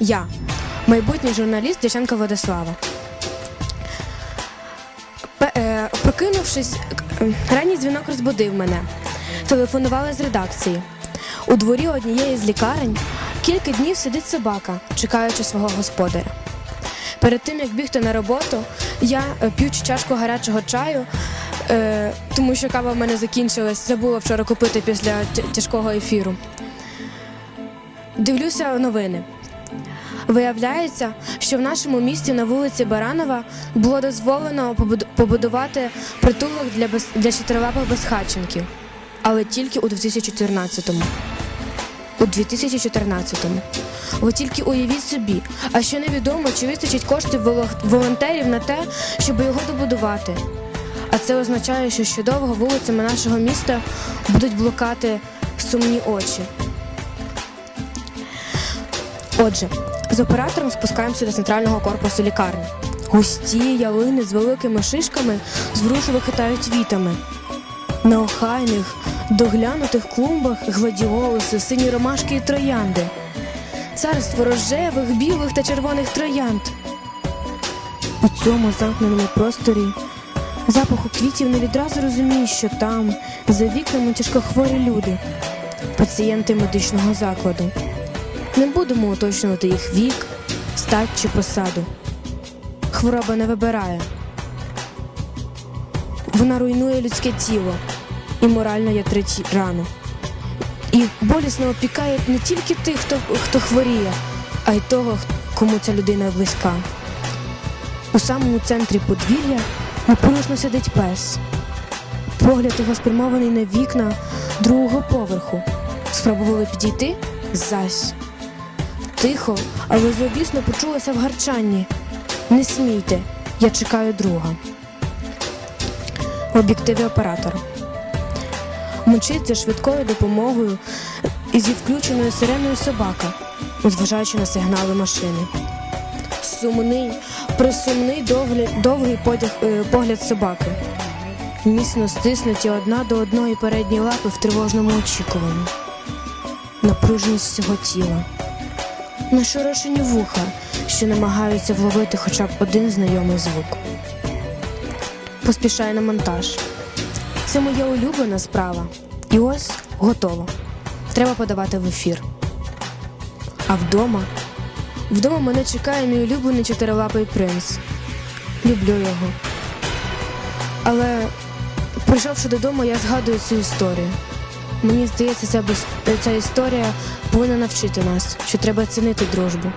Я, майбутній журналіст Дяченко Владислава. Е, Прокинувшись, е, ранній дзвінок розбудив мене. Телефонували з редакції. У дворі однієї з лікарень кілька днів сидить собака, чекаючи свого господаря. Перед тим як бігти на роботу, я е, п'ючи чашку гарячого чаю, е, тому що кава в мене закінчилась, забула вчора купити після тяжкого ефіру. Дивлюся новини. Виявляється, що в нашому місті на вулиці Баранова було дозволено побуд- побудувати притулок для, без... для чотирилапих безхатченків, але тільки у 2014-му. У 2014-му. Ви тільки уявіть собі, а ще невідомо, чи вистачить коштів воло- волонтерів на те, щоб його добудувати. А це означає, що ще довго вулицями нашого міста будуть блукати сумні очі. Отже, з оператором спускаємося до центрального корпусу лікарні. Густі ялини з великими шишками зворушливо хитають вітами. На охайних, доглянутих клумбах гладіолуси, сині ромашки і троянди. Царство рожевих, білих та червоних троянд. У цьому замкненому просторі запаху квітів не відразу розумієш, що там, за вікнами тяжкохворі люди, пацієнти медичного закладу. Не будемо уточнювати їх вік, стать чи посаду. Хвороба не вибирає. Вона руйнує людське тіло і морально ятрить рану. І болісно опікає не тільки тих, хто, хто хворіє, а й того, кому ця людина близька. У самому центрі подвір'я непорушно сидить пес. Погляд його спрямований на вікна другого поверху. Спробували підійти зась. Тихо, але зловісно почулося в гарчанні. Не смійте, я чекаю друга. В об'єктиві оператора. Мчить швидкою допомогою і зі включеною сиреною собака, незважаючи на сигнали машини. Сумний, присумний довгий, довгий подяг, е, погляд собаки. Міцно стиснуті одна до одної передні лапи в тривожному очікуванні. Напруженість всього тіла нашорошені вуха, що намагаються вловити хоча б один знайомий звук. Поспішаю на монтаж. Це моя улюблена справа. І ось готово. Треба подавати в ефір. А вдома? Вдома мене чекає мій улюблений чотирилапий принц. Люблю його. Але прийшовши додому, я згадую цю історію. Мені здається, ця, ця історія повинна навчити нас, що треба цінити дружбу.